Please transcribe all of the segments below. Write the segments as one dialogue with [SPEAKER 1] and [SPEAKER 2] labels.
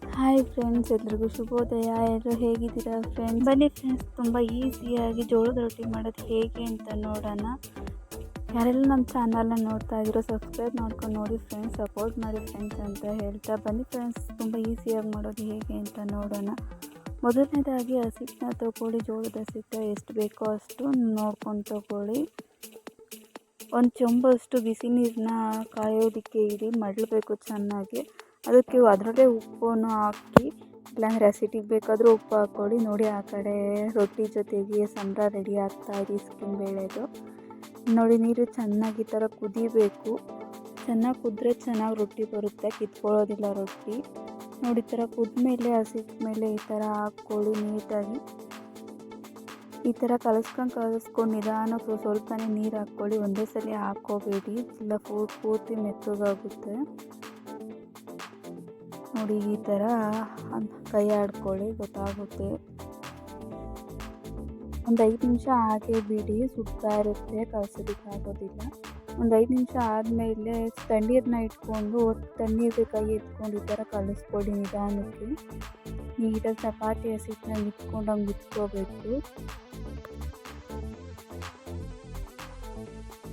[SPEAKER 1] Hi friends ಎಲ್ರಿಗೂ ಶುಭೋದಯ. ಎಲ್ಲರೂ ಹೇಗಿದ್ದೀರಾ ಫ್ರೆಂಡ್ಸ್ ಬನ್ನಿ ಫ್ರೆಂಡ್ಸ್ ತುಂಬ ಈಸಿಯಾಗಿ ಜೋಳದ ರೊಟ್ಟಿ ಮಾಡೋದು ಹೇಗೆ ಅಂತ ನೋಡೋಣ. ಯಾರೆಲ್ಲ ನಮ್ಮ ಚಾನಲ್ನ ನೋಡ್ತಾ ಇದ್ದೀರೋ ಸಬ್ಸ್ಕ್ರೈಬ್ ಮಾಡ್ಕೊಂಡು ನೋಡಿ ಫ್ರೆಂಡ್ಸ್ ಸಪೋರ್ಟ್ ಮಾಡಿ ಫ್ರೆಂಡ್ಸ್ ಅಂತ ಹೇಳ್ತಾ ಬನ್ನಿ ಫ್ರೆಂಡ್ಸ್ ತುಂಬ ಈಸಿಯಾಗಿ ಮಾಡೋದು ಹೇಗೆ ಅಂತ ನೋಡೋಣ. ಮೊದಲನೇದಾಗಿ ಹಸಿಟ್ಟನ್ನ ತೊಗೊಳ್ಳಿ, ಜೋಳದ ಹಸಿಟ್ಟ ಎಷ್ಟು ಬೇಕೋ ಅಷ್ಟು ನೋಡ್ಕೊಂಡು ತೊಗೊಳ್ಳಿ. ಒಂದು ಚೊಂಬಷ್ಟು ಬಿಸಿ ನೀರನ್ನ ಕಾಯೋದಕ್ಕೆ ಇಡಿ ಮಡಲಬೇಕು ಚೆನ್ನಾಗಿ. ಅದಕ್ಕೆ ಅದರಲ್ಲೇ ಉಪ್ಪನ್ನು ಹಾಕಿ, ಇಲ್ಲಾಂದರೆ ಹಸಿಟ್ಟಿಗೆ ಬೇಕಾದರೂ ಉಪ್ಪು ಹಾಕ್ಕೊಳ್ಳಿ. ನೋಡಿ, ಆ ಕಡೆ ರೊಟ್ಟಿ ಜೊತೆಗೆ ಸಂಬಳ ರೆಡಿ ಆಗ್ತಾ ಇದೆ ಸ್ಕಿನ್ ಬೇಳೆದು. ನೋಡಿ, ನೀರು ಚೆನ್ನಾಗಿ ಈ ಥರ ಕುದಿಬೇಕು. ಚೆನ್ನಾಗಿ ಕುದ್ರೆ ಚೆನ್ನಾಗಿ ರೊಟ್ಟಿ ಬರುತ್ತೆ, ಕಿತ್ಕೊಳ್ಳೋದಿಲ್ಲ ರೊಟ್ಟಿ. ನೋಡಿ, ಈ ಥರ ಕುದ್ಮೇಲೆ ಹಸಿದ ಮೇಲೆ ಈ ಥರ ಹಾಕ್ಕೊಳ್ಳಿ ನೀಟಾಗಿ. ಈ ಥರ ಕಲಸ್ಕೊಂಡು ಕಲಸ್ಕೊಂಡು ನಿಧಾನಕ್ಕೆ ಸ್ವಲ್ಪನೇ ನೀರು ಹಾಕ್ಕೊಳ್ಳಿ. ಒಂದೇ ಸಲ ಹಾಕ್ಕೋಬೇಡಿ. ಇಲ್ಲ ಪೂರ್ತಿ ಮೆತ್ತಗಾಗುತ್ತೆ. ನೋಡಿ ಈ ಥರ ಕೈ ಆಡ್ಕೊಳ್ಳಿ ಗೊತ್ತಾಗುತ್ತೆ. ಒಂದು ಐದು ನಿಮಿಷ ಹಾಗೆ ಬಿಡಿ. ಸುಡ್ತಾ ಇರುತ್ತೆ. ಕಲಸೋದಕ್ಕಾಗೋದಿಲ್ಲ ಒಂದು ಐದು ನಿಮಿಷ ಆದಮೇಲೆ ತಣ್ಣೀರನ್ನ ಇಟ್ಕೊಂಡು, ತಣ್ಣೀರಿಗೆ ಕೈ ಎತ್ಕೊಂಡು ಈ ಥರ ಕಲಿಸ್ಕೊಡಿ ನಿಧಾನಕ್ಕೆ. ನೀಟಾಗಿ ಚಪಾತಿ ಹಸಿಟ್ಟನ್ನ ಮಿತ್ಕೊಂಡಂಗೆ ಮಿತ್ಕೋಬೇಕು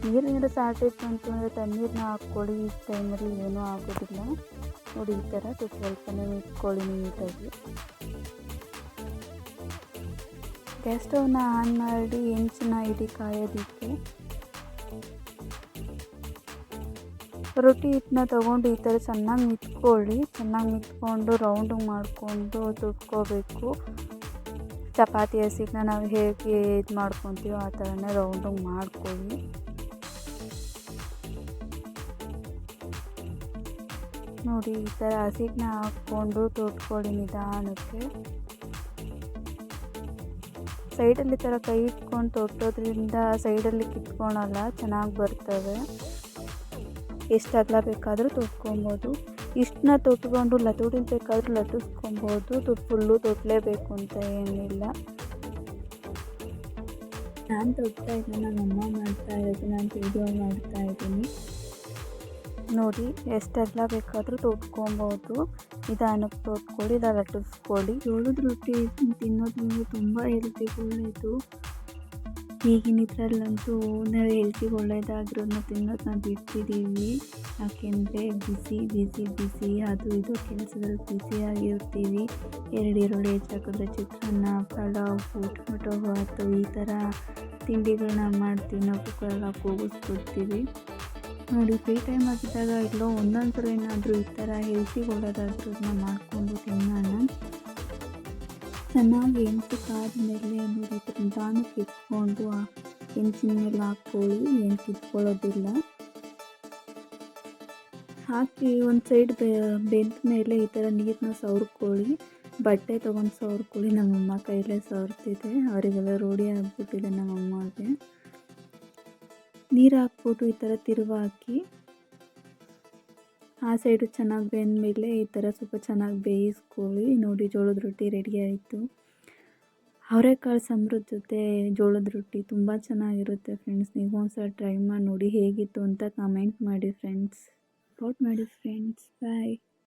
[SPEAKER 1] ನೀರು ನೀರು ಸಾಟಿತ್ತು ಅಂತಂದರೆ ತಣ್ಣೀರನ್ನ ಹಾಕ್ಕೊಳ್ಳಿ, ಈ ಟೈಮಲ್ಲಿ ಏನೂ ಆಗೋದಿಲ್ಲ. ನೋಡಿ, ಈ ಥರ ಸ್ವಲ್ಪನೇ ಇಟ್ಕೊಳ್ಳಿ ನೀಟಾಗಿ. ಗ್ಯಾಸ್ ಸ್ಟವ್ನ ಆನ್ ಮಾಡಿ ಹೆಂಚನ್ನ ಹಿಡಿ ಕಾಯೋದಕ್ಕೆ ರೊಟ್ಟಿ ಹಿಟ್ಟನ್ನ ತೊಗೊಂಡು ಈ ಥರ ಚೆನ್ನಾಗಿ ಮಿತ್ಕೊಳ್ಳಿ. ಚೆನ್ನಾಗಿ ಮಿತ್ಕೊಂಡು ರೌಂಡ್ ಮಾಡಿಕೊಂಡು ತುರ್ಕೋಬೇಕು ಚಪಾತಿ ಹಸಿಟ್ಟನ್ನ ನಾವು ಹೇಗೆ ಇದು ಮಾಡ್ಕೊತೀವೋ ಆ ಥರನೇ ರೌಂಡಿಗೆ ಮಾಡ್ಕೊಳ್ಳಿ. ನೋಡಿ ಈ ಥರ ಹಸಿಟ್ಟನ್ನ ಹಾಕ್ಕೊಂಡು ತೊಟ್ಕೊಳ್ಳಿ ನಿಧಾನಕ್ಕೆ. ಸೈಡಲ್ಲಿ ಥರ ಕೈ ಇಟ್ಕೊಂಡು ತೊಟ್ಟೋದ್ರಿಂದ ಸೈಡಲ್ಲಿ ಕಿತ್ಕೊಳಲ್ಲ, ಚೆನ್ನಾಗಿ ಬರ್ತವೆ. ಎಷ್ಟು ಅಗಲ ಬೇಕಾದರೂ ತೊಟ್ಕೊಬೋದು ಇಷ್ಟನ್ನ ತೊಟ್ಕೊಂಡು ಲತುಡಿಲ್ ಬೇಕಾದರೂ ಲಟ್ಟಿಸ್ಕೊಬೋದು ತೊಟ್ಟು ಫುಲ್ಲು ತೊಟ್ಟಲೇಬೇಕು ಅಂತ ಏನಿಲ್ಲ. ನಾನು ತೊಟ್ತಾ ಇದ್ದೀನಿ ನಮ್ಮ ಅಮ್ಮ ಮಾಡ್ತಾ ಇರೋದು, ನಾನು ವೀಡಿಯೋ ಮಾಡ್ತಾ ಇದ್ದೀನಿ. ನೋಡಿ ಅಗಲ ಬೇಕಾದರೂ ತೊಟ್ಕೊಬೋದು ನಿಧಾನಕ್ಕೆ ತೊಟ್ಕೊಳ್ಳಿ ಇಲ್ಲ ಲಟ್ಟಿಸ್ಕೊಳ್ಳಿ ಜೋಳದ ರೊಟ್ಟಿ ತಿನ್ನೋದ್ರಿಂದ ತುಂಬ ಹೆಲ್ತಿಗೆ ಒಳ್ಳೆಯದು ಈಗಿನ ಇದರಲ್ಲಂತೂ ನಾವು ಹೆಲ್ತಿಗೆ ಒಳ್ಳೆಯದಾಗಿರೋದನ್ನ ತಿನ್ನೋದನ್ನ ಬಿಡ್ತಿದ್ದೀವಿ ಯಾಕೆಂದರೆ ಬಿಸಿ ಬಿಸಿ ಬಿಸಿ, ಅದು ಇದು ಕೆಲಸದಲ್ಲಿ ಬ್ಯುಸಿಯಾಗಿರ್ತೀವಿ ಎರಡು ಈರುಳ್ಳಿ ಹೆಚ್ಚಾಕಿದ್ರೆ ಚಿತ್ರಾನ್ನ, ಪಲಾವು ಟೊಮೆಟೊ ಬಾತು ಈ ಥರ ತಿಂಡಿಗಳನ್ನ ಮಾಡ್ತೀವಿ. ನಾವು ಕುಕ್ಕರೆಲ್ಲ ಕೂಗಿಸ್ಕೊಡ್ತೀವಿ ನೋಡಿ, ಫ್ರೀ ಟೈಮ್ ಆಗಿದ್ದಾಗ ಇಲ್ಲೋ ಒಂದೊಂದು ಏನಾದರೂ ಈ ಥರ ಹೆಲ್ತಿಗೆ ಒಳ್ಳೆಯದಾದ್ರೂ ಮಾಡಿಕೊಂಡು ತಿನ್ನೋಣ. ಚೆನ್ನಾಗಿ ಹೆಂಚು ಕಾದ್ಮೇಲೆ ನೋಡಿ, ನಿಧಾನಕ್ಕೆ ಇಟ್ಕೊಂಡು ಹೆಂಚಿನ ಮೇಲೆ ಹಾಕ್ಕೊಳ್ಳಿ ಹೆಂಚು ಇಟ್ಕೊಳ್ಳೋದಿಲ್ಲ ಹಾಕಿ ಒಂದು ಸೈಡ್ ಬೆಂದ ಮೇಲೆ ಈ ಥರ ನೀರನ್ನ ಸವ್ರ್ಕೊಳ್ಳಿ. ಬಟ್ಟೆ ತೊಗೊಂಡು ಸವರ್ಕೊಳ್ಳಿ. ನಮ್ಮಮ್ಮ ಕೈಲೇ ಸವರ್ತಿದೆ. ಅವರಿಗೆಲ್ಲ ರೂಢಿ ಆಗಿಬಿಟ್ಟಿದೆ ನಮ್ಮಮ್ಮಗೆ. ನೀರು ಹಾಕ್ಬಿಟ್ಟು ಈ ಥರ ತಿರುವು ಹಾಕಿ ಆ ಸೈಡು ಚೆನ್ನಾಗಿ ಬೆಂದಮೇಲೆ ಈ ಥರ ಸ್ವಲ್ಪ ಚೆನ್ನಾಗಿ ಬೇಯಿಸ್ಕೊಳ್ಳಿ. ನೋಡಿ ಜೋಳದ ರೊಟ್ಟಿ ರೆಡಿ ಆಯಿತು. ಅವರೆಕಾಳು ಸಾಂಬ್ರದ ಜೊತೆ ಜೋಳದ ರೊಟ್ಟಿ ತುಂಬ ಚೆನ್ನಾಗಿರುತ್ತೆ ಫ್ರೆಂಡ್ಸ್ ನೀವು ಒಂದ್ಸಲ ಟ್ರೈ ಮಾಡಿ ನೋಡಿ ಹೇಗಿತ್ತು ಅಂತ ಕಮೆಂಟ್ ಮಾಡಿ ಫ್ರೆಂಡ್ಸ್ ಸಪೋರ್ಟ್ ಮಾಡಿ ಫ್ರೆಂಡ್ಸ್ ಬಾಯ್